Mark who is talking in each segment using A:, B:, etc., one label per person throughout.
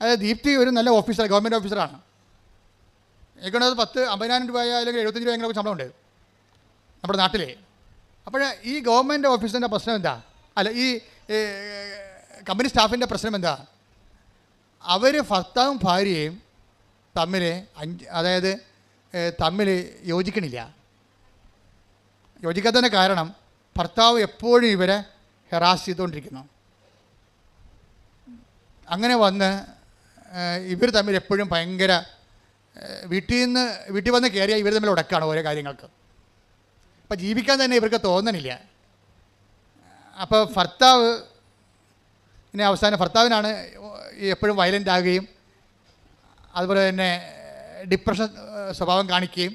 A: അതായത് ദീപ്തി ഒരു നല്ല ഓഫീസർ ഗവൺമെന്റ് ഓഫീസറാണ്. എനിക്കുണ്ടത് പത്ത് അമ്പതിനായിരം രൂപ അല്ലെങ്കിൽ എഴുപത്തഞ്ച് രൂപ എങ്ങനെ ശമ്പളം ഉണ്ട് നമ്മുടെ നാട്ടിലെ. അപ്പോൾ ഈ ഗവൺമെന്റ് ഓഫീസിന്റെ പ്രശ്നം എന്താ? അല്ല ഈ കമ്പനി സ്റ്റാഫിന്റെ പ്രശ്നം എന്താ? അവർ ഭർത്താവും ഭാര്യയും തമ്മിൽ അഞ്ച് അതായത് തമ്മിൽ യോജിക്കണില്ല. യോജിക്കാത്തതിന്റെ കാരണം ഭർത്താവ് എപ്പോഴും ഇവരെ ഹെറാസ് ചെയ്തുകൊണ്ടിരിക്കുന്നു. അങ്ങനെ വന്ന് ഇവർ തമ്മിൽ എപ്പോഴും ഭയങ്കര വീട്ടിൽ നിന്ന് വീട്ടിൽ വന്ന് കയറിയാൽ ഇവർ തമ്മിൽ ഉടക്കാണ് ഓരോ കാര്യങ്ങൾക്ക്. അപ്പം ജീവിക്കാൻ തന്നെ ഇവർക്ക് തോന്നണില്ല. അപ്പോൾ ഭർത്താവ് ഇനി അവസാനം ഭർത്താവിനാണ് എപ്പോഴും വയലന്റ് ആകുകയും അതുപോലെ തന്നെ ഡിപ്രഷൻ സ്വഭാവം കാണിക്കുകയും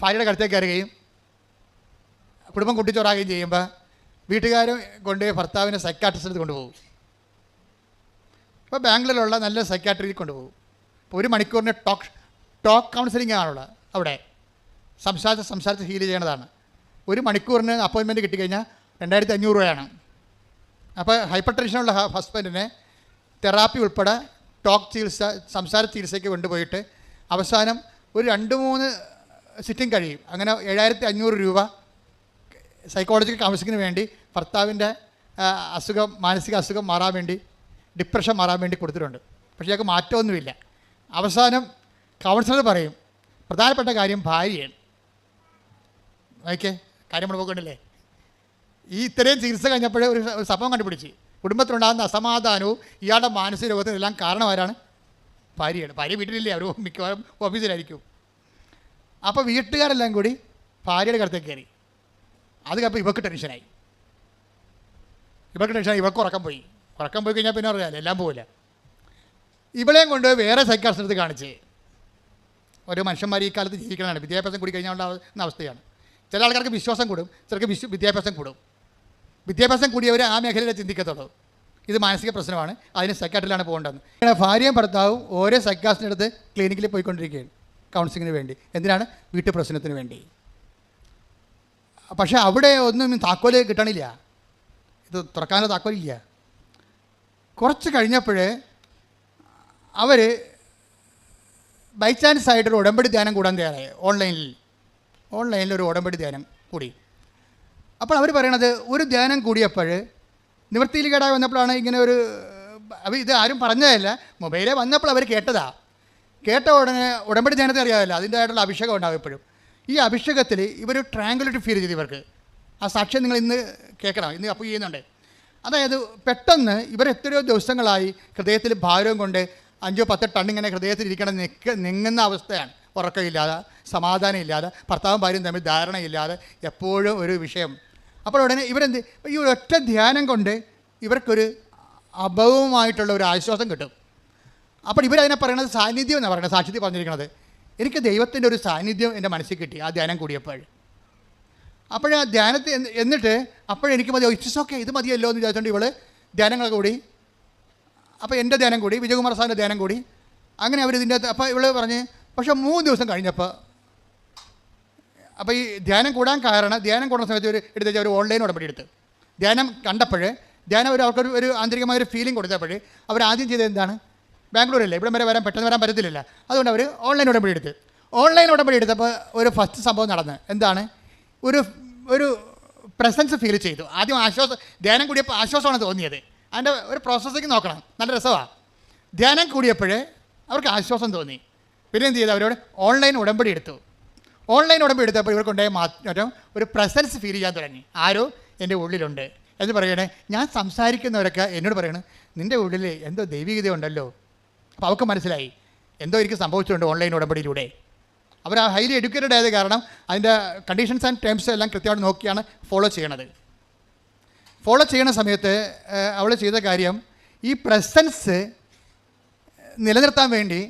A: ഭാര്യയുടെ കടുത്തേക്ക് കയറുകയും കുടുംബം കുട്ടിച്ചോറാകുകയും ചെയ്യുമ്പോൾ വീട്ടുകാരും കൊണ്ട് ഭർത്താവിനെ സൈക്കാട്രിസ്റ്റ് കൊണ്ടുപോകും. ഇപ്പോൾ ബാംഗ്ലൂരിലുള്ള നല്ല സൈക്കാട്രിയിൽ കൊണ്ടുപോകും. ഇപ്പോൾ ഒരു മണിക്കൂറിന് ടോക്ക് ടോക്ക് കൗൺസിലിംഗ് ആണുള്ളത് അവിടെ. സംസാരിച്ച് സംസാരിച്ച് ഹീൽ ചെയ്യണതാണ്. ഒരു മണിക്കൂറിന് അപ്പോയിൻമെന്റ് കിട്ടിക്കഴിഞ്ഞാൽ രണ്ടായിരത്തി അഞ്ഞൂറ് രൂപയാണ് അപ്പോൾ ഹൈപ്പർ ടെൻഷനുള്ള ഹസ്ബൻഡിനെ തെറാപ്പി ഉൾപ്പെടെ ടോക്ക് ചികിത്സ സംസാര ചികിത്സയ്ക്ക് കൊണ്ടുപോയിട്ട് അവസാനം ഒരു രണ്ട് മൂന്ന് സിറ്റിംഗ് കഴിയും. അങ്ങനെ ഏഴായിരത്തി അഞ്ഞൂറ് രൂപ സൈക്കോളജിക്കൽ കൗൺസിലിങ്ങിന് വേണ്ടി ഭർത്താവിന്റെ അസുഖം മാനസിക അസുഖം മാറാൻ വേണ്ടി ഡിപ്രഷൻ മാറാൻ വേണ്ടി കൊടുത്തിട്ടുണ്ട്. പക്ഷേ ഞങ്ങൾക്ക് മാറ്റമൊന്നുമില്ല. അവസാനം കൗൺസിലർ പറയും പ്രധാനപ്പെട്ട കാര്യം ഭാര്യയാണ്. ഓക്കെ കാര്യം നമ്മൾ പോക്കണ്ടല്ലേ ഈ ഇത്രയും ചികിത്സ കഴിഞ്ഞപ്പോഴേ ഒരു സംഭവം കണ്ടുപിടിച്ച്. കുടുംബത്തിലുണ്ടാകുന്ന അസമാധാനവും ഇയാളുടെ മാനസിക രോഗത്തിനെല്ലാം കാരണം ആരാണ്? ഭാര്യയാണ്. ഭാര്യ വീട്ടിലില്ലേ? അവർ മിക്കവാറും ഓഫീസിലായിരിക്കും. അപ്പോൾ വീട്ടുകാരെല്ലാം കൂടി ഭാര്യയുടെ കടുത്തേക്ക് കയറി. അത് കഴിഞ്ഞപ്പോൾ ഇവക്ക് ടെൻഷനായി ഇവർക്ക് ടെൻഷനായി ഇവർക്ക് ഉറക്കം പോയി. ഉറക്കം പോയി കഴിഞ്ഞാൽ പിന്നെ അറിയാമല്ലോ എല്ലാം പോവില്ല. ഇവളെയും കൊണ്ട് വേറെ സൈക്കാട്രിസ്റ്റ് കാണിച്ച് ഓരോ മനുഷ്യന്മാർ ഈ കാലത്ത് ജീവിക്കണതാണ്. വിദ്യാഭ്യാസം കൂടി കഴിഞ്ഞാൽ അവസ്ഥയാണ്. ചില ആൾക്കാർക്ക് വിശ്വാസം കൂടും ചിലർക്ക് വിശ്വ വിദ്യാഭ്യാസം കൂടും. വിദ്യാഭ്യാസം കൂടിയവർ ആ മേഖലയിലെ ചിന്തിക്കത്തുള്ളൂ. ഇത് മാനസിക പ്രശ്നമാണ് അതിന് സൈക്കാട്രിലാണ് പോകേണ്ടത് ഇങ്ങനെ ഭാര്യയും ഭർത്താവും ഓരോ സൈക്കാസ്റ്റിന്റെ അടുത്ത് ക്ലിനിക്കിൽ പോയിക്കൊണ്ടിരിക്കുകയാണ് കൗൺസിലിങ്ങിന് വേണ്ടി. എന്തിനാണ്? വീട്ടു പ്രശ്നത്തിന് വേണ്ടി. പക്ഷേ അവിടെ ഒന്നും താക്കോൽ കിട്ടണില്ല. ഇത് തുറക്കാനുള്ള താക്കോലില്ല. കുറച്ച് കഴിഞ്ഞപ്പോഴേ അവർ ബൈ ചാൻസ് ആയിട്ടൊരു ഉടമ്പടി ധ്യാനം കൂടാൻ തയ്യാറായി. ഓൺലൈനിൽ ഓൺലൈനിൽ ഒരു ഉടമ്പടി ധ്യാനം കൂടി. അപ്പോൾ അവർ പറയണത് ഒരു ധ്യാനം കൂടിയപ്പോൾ നിവൃത്തിയിൽ കേടായി വന്നപ്പോഴാണ് ഇങ്ങനെ ഒരു അവർ ഇത് ആരും പറഞ്ഞതല്ല മൊബൈലിൽ വന്നപ്പോൾ അവർ കേട്ടതാ. കേട്ട ഉടനെ ഉടമ്പടി ധ്യാനത്തെ അറിയാമല്ലോ അതിന്റെതായിട്ടുള്ള അഭിഷേകം ഉണ്ടാവും എപ്പോഴും ഈ അഭിഷേകത്തിൽ ഇവർ ട്രാങ്കുലറ്റ് ഫീൽ ചെയ്തു ഇവർക്ക്. ആ സാക്ഷ്യം നിങ്ങൾ ഇന്ന് കേൾക്കണം ഇന്ന് അപ്പോൾ ചെയ്യുന്നുണ്ട്. അതായത് പെട്ടെന്ന് ഇവർ എത്രയോ ദിവസങ്ങളായി ഹൃദയത്തിൽ ഭാരവും കൊണ്ട് അഞ്ചോ പത്തോ ടൺ ഇങ്ങനെ ഹൃദയത്തിൽ ഇരിക്കണം നിൽക്ക നിങ്ങുന്ന അവസ്ഥയാണ്. ഉറക്കമില്ലാതെ സമാധാനം ഇല്ലാതെ ഭർത്താവും ഭാര്യയും തമ്മിൽ ധാരണയില്ലാതെ എപ്പോഴും ഒരു വിഷയം. അപ്പോൾ ഉടനെ ഇവരെന്ത് ഈ ഒറ്റ ധ്യാനം കൊണ്ട് ഇവർക്കൊരു അഭവമായിട്ടുള്ള ഒരു ആശ്വാസം കിട്ടും. അപ്പോൾ ഇവരതിനെ പറയുന്നത് സാന്നിധ്യം എന്നാണ് പറയുന്നത് സാക്ഷ്യത്തിൽ പറഞ്ഞിരിക്കുന്നത്. എനിക്ക് ദൈവത്തിന്റെ ഒരു സാന്നിധ്യം എന്റെ മനസ്സിൽ കിട്ടി ആ ധ്യാനം കൂടിയപ്പോൾ. അപ്പോൾ ആ ധ്യാനത്തിൽ എന്നി- എന്നിട്ട് അപ്പോഴെനിക്ക് മതി. ഇറ്റ്സ് ഓക്കെ ഇത് മതിയല്ലോ എന്ന് വിചാരിച്ചുകൊണ്ട് ഇവൾ ധ്യാനങ്ങളൊക്കെ കൂടി അപ്പോൾ എന്റെ ധ്യാനം കൂടി വിജയകുമാർ സാറിന്റെ ധ്യാനം കൂടി അങ്ങനെ അവർ ഇതിന്റെ അകത്ത് അപ്പോൾ ഇവിടെ പറഞ്ഞ് പക്ഷേ മൂന്ന് ദിവസം കഴിഞ്ഞപ്പോൾ അപ്പോൾ ഈ ധ്യാനം കൂടാൻ കാരണം ധ്യാനം കൂടുന്ന സമയത്ത് ഒരു എടുത്ത് വെച്ചാൽ ഒരു ഓൺലൈൻ ഉടമ്പടി എടുത്ത്. ധ്യാനം കണ്ടപ്പോൾ ധ്യാനം ഒരു അവർക്കൊരു ഒരു ആന്തരികമായ ഒരു ഫീലിംഗ് കൊടുത്തപ്പോൾ അവർ ആദ്യം ചെയ്തത് എന്താണ്? ബാംഗ്ലൂരല്ലേ ഇവിടെ വരെ വരാൻ പെട്ടെന്ന് വരാൻ പറ്റത്തില്ലല്ലോ. അതുകൊണ്ട് അവർ ഓൺലൈൻ ഉടമ്പടി എടുത്ത്. ഓൺലൈൻ ഉടമ്പടി എടുത്തപ്പോൾ ഒരു ഫസ്റ്റ് സംഭവം നടന്ന് എന്താണ്? ഒരു ഒരു പ്രസൻസ് ഫീൽ ചെയ്തു. ആദ്യം ആശ്വാസം ധ്യാനം കൂടിയപ്പോൾ ആശ്വാസമാണ് തോന്നിയത്. അതിന്റെ ഒരു പ്രോസസ്സേക്ക് നോക്കണം. നല്ല രസമാണ് ധ്യാനം കൂടിയപ്പോഴേ അവർക്ക് ആശ്വാസം തോന്നി. പിന്നെ എന്ത് ചെയ്തു? അവരോട് ഓൺലൈൻ ഉടമ്പടി എടുത്തു. ഓൺലൈൻ ഉടമ്പടി എടുത്തപ്പോൾ ഇവർക്കുണ്ടായ മാറ്റം ഒരു പ്രസൻസ് ഫീൽ ചെയ്യാൻ തുടങ്ങി. ആരോ എന്റെ ഉള്ളിലുണ്ട്. എന്ന് പറയണേ ഞാൻ സംസാരിക്കുന്നവരൊക്കെ എന്നോട് പറയണേ നിന്റെ ഉള്ളിൽ എന്തോ ദൈവികത ഉണ്ടല്ലോ അപ്പോൾ അവർക്ക് മനസ്സിലായി. എന്തോ എനിക്ക് സംഭവിച്ചിട്ടുണ്ട് ഓൺലൈൻ ഉടമ്പടിയിലൂടെ. അവർ ആ ഹൈലി എഡ്യൂക്കേറ്റഡ് ആയത് കാരണം അതിന്റെ കണ്ടീഷൻസ് ആൻഡ് ടേംസ് എല്ലാം കൃത്യമായിട്ട് നോക്കിയാണ് ഫോളോ ചെയ്യണത്. ഫോളോ ചെയ്യണ സമയത്ത് അവൾ ചെയ്ത കാര്യം ഈ പ്രസൻസ് നിലനിർത്താൻ വേണ്ടി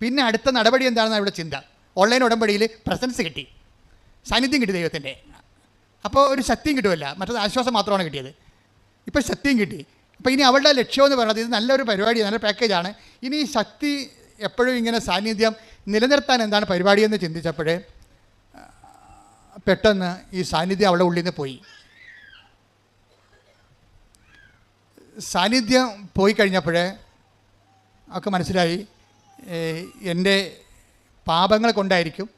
A: പിന്നെ അടുത്ത നടപടി എന്താണെന്ന് അവിടെ ചിന്ത. ഓൺലൈൻ ഉടമ്പടിയിൽ പ്രസൻസ് കിട്ടി. സാന്നിധ്യം കിട്ടി ദൈവത്തിന്റെ. അപ്പോൾ ഒരു ശക്തിയും കിട്ടുമല്ല മറ്റത് ആശ്വാസം മാത്രമാണ് കിട്ടിയത്. ഇപ്പോൾ ശക്തിയും കിട്ടി. അപ്പോൾ ഇനി അവളുടെ ലക്ഷ്യമെന്ന് പറയുന്നത് ഇത് നല്ലൊരു പരിപാടി നല്ല പാക്കേജാണ് ഇനി ശക്തി എപ്പോഴും ഇങ്ങനെ സാന്നിധ്യം നിലനിർത്താൻ എന്താണ് പരിപാടി എന്ന് ചിന്തിച്ചപ്പോൾ പെട്ടെന്ന് ഈ സാന്നിധ്യം അവളുടെ ഉള്ളിൽ നിന്ന് പോയി. സാന്നിധ്യം പോയി കഴിഞ്ഞപ്പോഴേ ഒക്കെ മനസ്സിലായി എന്റെ പാപങ്ങൾ കൊണ്ടായിരിക്കും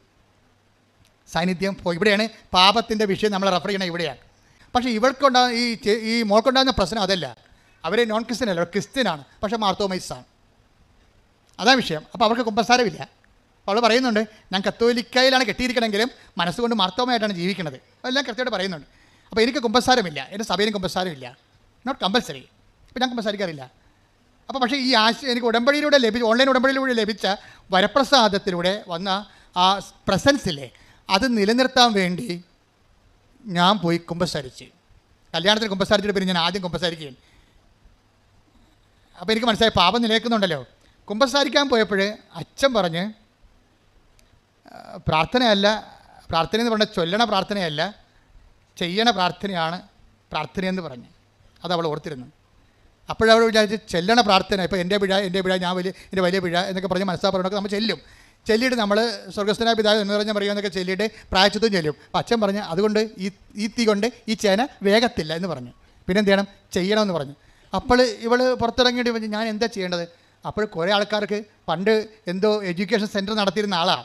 A: സാന്നിധ്യം പോയി. ഇവിടെയാണ് പാപത്തിന്റെ വിഷയം നമ്മൾ റെഫർ ചെയ്യണത് ഇവിടെയാണ്. പക്ഷേ ഇവർക്കുണ്ടാകുന്ന ഈ ഈ മോൾക്കുണ്ടാകുന്ന പ്രശ്നം അതല്ല. അവർ നോൺ ക്രിസ്ത്യൻ അല്ല ക്രിസ്ത്യനാണ് പക്ഷേ മാർത്തോമൈസാണ്. അതാണ് വിഷയം. അപ്പോൾ അവർക്ക് കുമ്പസാരമില്ല. അവൾ പറയുന്നുണ്ട് ഞാൻ കത്തോലിക്കയിലാണ് കെട്ടിയിരിക്കണമെങ്കിലും മനസ്സുകൊണ്ട് മാർത്തോമയായിട്ടാണ് ജീവിക്കുന്നത്. എല്ലാം കൃത്യമായിട്ട് പറയുന്നുണ്ട്. അപ്പോൾ എനിക്ക് കുമ്പസാരമില്ല എന്റെ സഭയിലും കുമ്പസാരമില്ല. നോട്ട് കമ്പൽസറി ഇപ്പം ഞാൻ കുമ്പസാരിക്കാറില്ല. അപ്പോൾ പക്ഷേ ഈ ആശ എനിക്ക് ഉടമ്പടിയിലൂടെ ലഭിച്ച ഓൺലൈൻ ഉടമ്പടിയിലൂടെ ലഭിച്ച വരപ്രസാദത്തിലൂടെ വന്ന ആ പ്രസൻസില്ലേ അത് നിലനിർത്താൻ വേണ്ടി ഞാൻ പോയി കുമ്പസാരിച്ച്. കല്യാണത്തിന് കുമ്പസാരിച്ചിട്ട് പിന്നെ ഞാൻ ആദ്യം കുമ്പസാരിക്കുകയും. അപ്പോൾ എനിക്ക് മനസ്സിലായി പാപം നിലനിൽക്കുന്നുണ്ടല്ലോ. കുമ്പസാരിക്കാൻ പോയപ്പോൾ അച്ഛൻ പറഞ്ഞ് പ്രാർത്ഥനയല്ല. പ്രാർത്ഥന എന്ന് പറഞ്ഞാൽ ചൊല്ലണ പ്രാർത്ഥനയല്ല. ചെയ്യണ പ്രാർത്ഥനയാണ് പ്രാർത്ഥനയെന്ന് പറഞ്ഞ്. അത് അവൾ ഓർത്തിരുന്നു. അപ്പോഴവൾ വിചാരിച്ച് ചെല്ലണ പ്രാർത്ഥന ഇപ്പോൾ എന്റെ പിഴ എന്റെ പിഴ ഞാൻ വലിയ എന്റെ വലിയ പിഴ എന്നൊക്കെ പറഞ്ഞ് പറഞ്ഞൊക്കെ നമ്മൾ ചെല്ലും. ചെല്ലിയിട്ട് നമ്മൾ സ്വർഗസ്ഥനായ പിതാവ് എന്ന് പറഞ്ഞ പറയുമെന്നൊക്കെ ചെല്ലിയിട്ട് പ്രായച്ചിത്വം ചെല്ലും. അപ്പം അച്ഛൻ പറഞ്ഞ് അതുകൊണ്ട് ഈ ഈ തീ കൊണ്ട് ഈ ചേന വേഗത്തില്ല എന്ന് പറഞ്ഞു. പിന്നെ എന്ത് ചെയ്യണം? ചെയ്യണമെന്ന് പറഞ്ഞു. അപ്പോൾ ഇവൾ പുറത്തിറങ്ങിയിട്ട് ഞാൻ എന്താ ചെയ്യേണ്ടത്? അപ്പോൾ കുറേ ആൾക്കാർക്ക് പണ്ട് എന്തോ എഡ്യൂക്കേഷൻ സെന്റർ നടത്തിയിരുന്ന ആളാണ്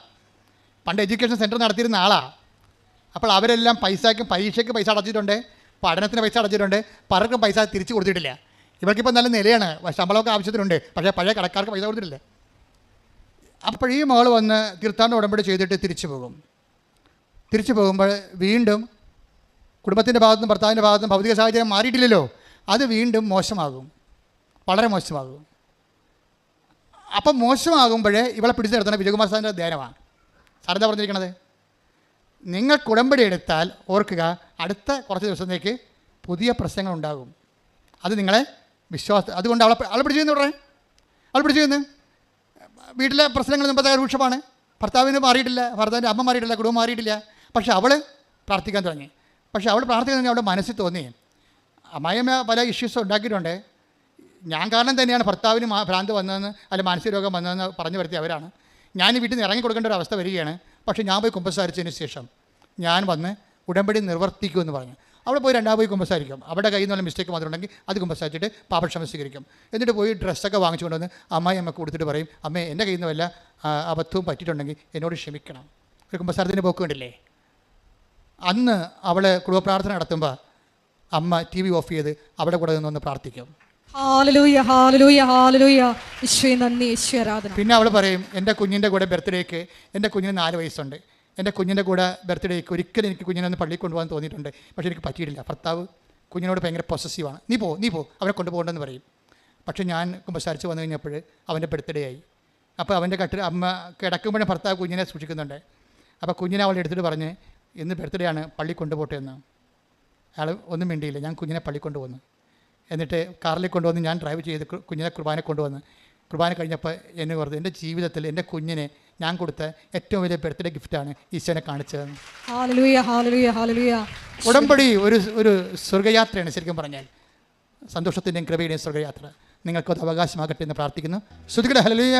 A: പണ്ട് എഡ്യൂക്കേഷൻ സെന്റർ നടത്തിയിരുന്ന ആളാണ് അപ്പോൾ അവരെല്ലാം പൈസയ്ക്ക് പരീക്ഷയ്ക്ക് പൈസ അടച്ചിട്ടുണ്ട് പഠനത്തിന് പൈസ അടച്ചിട്ടുണ്ട് പലർക്കും പൈസ തിരിച്ചു കൊടുത്തിട്ടില്ല. ഇവർക്കിപ്പോൾ നല്ല നിലയാണ് ശമ്പളമൊക്കെ ആവശ്യത്തിനുണ്ട് പക്ഷേ പഴയ കടക്കാർക്ക് പൈസ കൊടുത്തിട്ടില്ല. അപ്പോൾ ഈ മകൾ വന്ന് തീർത്ഥാടന ഉടമ്പടി ചെയ്തിട്ട് തിരിച്ചു പോകും. തിരിച്ചു പോകുമ്പോൾ വീണ്ടും കുടുംബത്തിന്റെ ഭാഗത്തും ഭർത്താവിന്റെ ഭാഗത്തും ഭൗതിക സാഹചര്യം മാറിയിട്ടില്ലല്ലോ അത് വീണ്ടും മോശമാകും. വളരെ മോശമാകും. അപ്പം മോശമാകുമ്പോഴേ ഇവളെ പിടിച്ചു നിർത്തണം വിജയകുമാർ സാറിന്റെ ധ്യാനമാണ്. സാറെന്താ പറഞ്ഞിരിക്കണത്? നിങ്ങൾ കുടമ്പടി എടുത്താൽ ഓർക്കുക അടുത്ത കുറച്ച് ദിവസത്തേക്ക് പുതിയ പ്രശ്നങ്ങൾ ഉണ്ടാകും അത് നിങ്ങളെ വിശ്വാസ അതുകൊണ്ട് അവളെ അവളെ പിടിച്ചു പറഞ്ഞേ അവൾ പിടിച്ചു തന്നെ വീട്ടിലെ പ്രശ്നങ്ങൾ മുമ്പത്തെ രൂക്ഷമാണ്. ഭർത്താവിന് മാറിയിട്ടില്ല ഭർത്താവിന്റെ അമ്മ മാറിയിട്ടില്ല കുടുംബം മാറിയിട്ടില്ല. പക്ഷേ അവൾ പ്രാർത്ഥിക്കാൻ തുടങ്ങി. പക്ഷേ അവൾ പ്രാർത്ഥിക്കാൻ തുടങ്ങി അവളുടെ മനസ്സിൽ തോന്നി. അമ്മായിയമ്മ പല ഇഷ്യൂസ് ഉണ്ടാക്കിയിട്ടുണ്ട്. ഞാൻ കാരണം തന്നെയാണ് ഭർത്താവിന് ഭ്രാന്ത് വന്നതെന്ന് അല്ലെങ്കിൽ മാനസിക രോഗം വന്നതെന്ന് പറഞ്ഞു വരുത്തിയ അവരാണ്. ഞാൻ വീട്ടിൽ നിന്ന് ഇറങ്ങി കൊടുക്കേണ്ട ഒരു അവസ്ഥ വരികയാണ്. പക്ഷേ ഞാൻ പോയി കുമ്പസാരിച്ചതിന് ശേഷം ഞാൻ വന്ന് ഉടമ്പടി നിർവർത്തിക്കുമെന്ന് പറഞ്ഞു. അവിടെ പോയി രണ്ടാം പോയി കുമ്പസാരിക്കും. അവിടെ കയ്യിൽ നിന്നുള്ള മിസ്റ്റേക്ക് മാത്രം ഉണ്ടെങ്കിൽ അത് കുമ്പസാരിച്ചിട്ട് പാപക്ഷമ സ്വീകരിക്കും എന്നിട്ട് പോയി ഡ്രസ്സൊക്കെ വാങ്ങിച്ചു കൊണ്ടുവന്ന് അമ്മായി അമ്മ കൊടുത്തിട്ട് പറയും അമ്മേ എന്റെ കയ്യിൽ നിന്ന് വല്ല അബദ്ധവും പറ്റിയിട്ടുണ്ടെങ്കിൽ എന്നോട് ക്ഷമിക്കണം. ഒരു കുമ്പസാരത്തിന് പോക്ക് കണ്ടില്ലേ? അന്ന് അവൾ കുടുംബപ്രാർത്ഥന നടത്തുമ്പോൾ അമ്മ ടി വി ഓഫ് ചെയ്ത് അവിടെ കൂടെ നിന്നൊന്ന് പ്രാർത്ഥിക്കും.
B: ഹാലലൂയ ഹാലലൂയ ഹാലലൂയ
A: പിന്നെ അവൾ പറയും എന്റെ കുഞ്ഞിന്റെ കൂടെ ബർത്ത്ഡേക്ക് എന്റെ കുഞ്ഞിന് നാല് വയസ്സുണ്ട്. എന്റെ കുഞ്ഞിന്റെ കൂടെ ബർത്ത്ഡേക്ക് ഒരിക്കലും എനിക്ക് കുഞ്ഞിനെ ഒന്ന് പള്ളിയിൽ കൊണ്ടുപോകാൻ തോന്നിയിട്ടുണ്ട്. പക്ഷേ എനിക്ക് പറ്റിയിട്ടില്ല. ഭർത്താവ് കുഞ്ഞിനോട് ഭയങ്കര പൊസസീവാണ് നീ പോ നീ പോ. അവരെ കൊണ്ടുപോകണ്ടെന്ന് പറയും. പക്ഷേ ഞാൻ കുമ്പസാരിച്ച് വന്നു കഴിഞ്ഞപ്പോൾ അവന്റെ ബർത്ത്ഡേ ആയി. അപ്പോൾ അവന്റെ കട്ടിൽ അമ്മ കിടക്കുമ്പോഴേ ഭർത്താവ് കുഞ്ഞിനെ സൂക്ഷിക്കുന്നുണ്ട്. അപ്പോൾ കുഞ്ഞിനെ അവൾ എടുത്തിട്ട് പറഞ്ഞ് ഇന്ന് ബർത്ത്ഡേ ആണ് പള്ളി കൊണ്ടുപോട്ടെ എന്ന്. അയാൾ ഒന്നും മിണ്ടിയില്ല. ഞാൻ കുഞ്ഞിനെ പള്ളി കൊണ്ടുവന്നു എന്നിട്ട് കാറിൽ കൊണ്ടുവന്ന് ഞാൻ ഡ്രൈവ് ചെയ്ത് കുഞ്ഞിനെ കുർബാന കൊണ്ടുവന്ന് കുർബാന കഴിഞ്ഞപ്പോൾ എന്നെ ഓർത്ത് എന്റെ ജീവിതത്തിൽ എന്റെ കുഞ്ഞിനെ ഞാൻ കൊടുത്ത ഏറ്റവും വലിയ ബർത്ത്ഡേ ഗിഫ്റ്റാണ് ഈശോനെ
B: കാണിച്ചത്.
A: ഉടമ്പടി ഒരു ഒരു സ്വർഗയാത്രയാണ് ശരിക്കും പറഞ്ഞാൽ. സന്തോഷത്തിന്റെയും കൃപയുടെയും സ്വർഗയാത്ര. നിങ്ങൾക്കത് അവകാശമാകട്ടെ എന്ന് പ്രാർത്ഥിക്കുന്നു. ശ്രുതികട ഹലലിയ